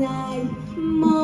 night.